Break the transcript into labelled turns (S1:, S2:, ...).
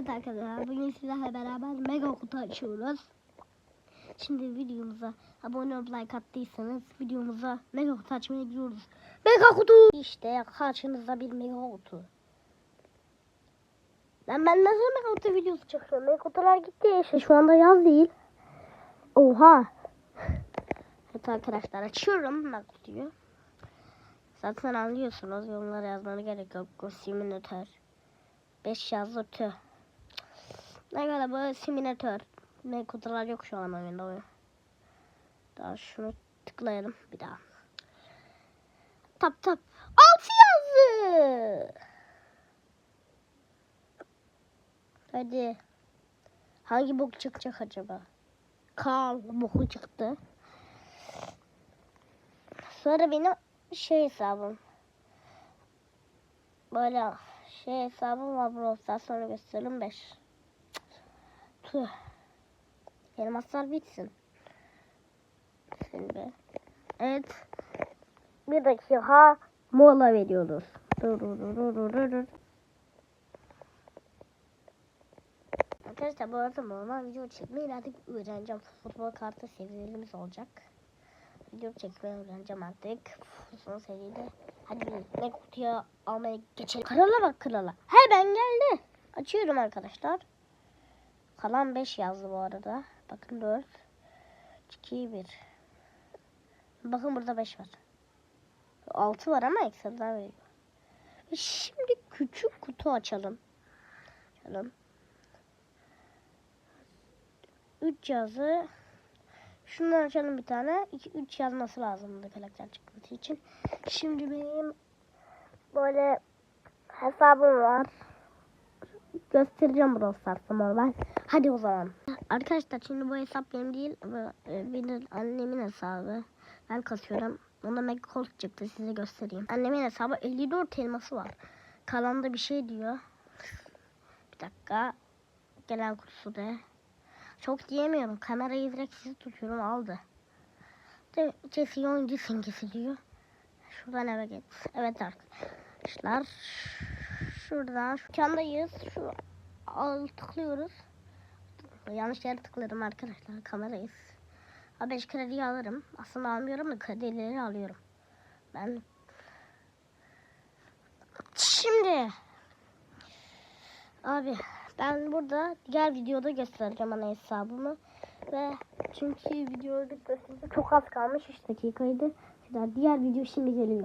S1: Evet arkadaşlar bugün sizlerle beraber mega kutu açıyoruz. Şimdi videomuza abone olup like attıysanız videomuza mega kutu açmaya gidiyoruz. Mega kutu! İşte karşınızda bir mega kutu. Lan ben nasıl mega kutu videosu çekiyorum? Mega kutular gitti. İşte şu anda yaz değil. Oha! Evet arkadaşlar açıyorum mega kutuyu. Zaten anlıyorsunuz yorumlara yazmana gerek yok. Bu simülatör. 5 yazdı tüh. Ne kadar bu simülatör. Ne kutular yok şu an oyunda oyun. Daha şunu tıklayalım bir daha. Tap tap. 6 yazdı. Hadi. Hangi bok çıkacak acaba? Karl boku çıktı. Sonra benim şey hesabım. Böyle şey hesabım var Brawl sonra gösteririm 5. Tüh. Elmaslar bitsin. Şimdi. Evet. Bir dakika mola veriyoruz. Dur dur dur dur dur. Arkadaşlar bu arada normal video çekmeyi artık öğreneceğim. Futbol kartı serilerimiz olacak. Video çekmeyi öğreneceğim artık. Son seride. Hadi ne kutuya almaya geçelim. Krala bak krala. Hemen geldi. Açıyorum arkadaşlar. Kalan 5 yazdı bu arada. Bakın 4. 2, 1. Bakın burada 5 var. 6 var ama ekstradan veriyor. Ve Şimdi küçük kutu açalım. Açalım. 3 yazı. Şundan açalım bir tane. 2 3 yazması lazım bu karakter çıkması için. Şimdi benim böyle hesabım var. Göstereceğim Brawl Stars'ta normal. Hadi o zaman. Arkadaşlar şimdi bu hesap benim değil. Bu e, benim annemin hesabı. Ben kasıyorum. Onda Mega Colt çıktı size göstereyim. Annemin hesabı 54 elması var. Kalanda bir şey diyor. Bir dakika. Gelen kutusu da. Çok diyemiyorum. Kamerayı direkt sizi tutuyorum aldı. De Jesse oyuncu simgesi diyor. Şuradan eve git. Evet arkadaşlar. Şuradan şu kandayız. Şu tıklıyoruz. Yanlış yere tıkladım arkadaşlar. Kamerayız. Ha 5 krediyi alırım. Aslında almıyorum da kredileri alıyorum. Ben Şimdi Abi ben burada diğer videoda göstereceğim ana hesabımı. Ve çünkü videoda çok az kalmış 3 dakikaydı. Diğer video şimdi geliyor.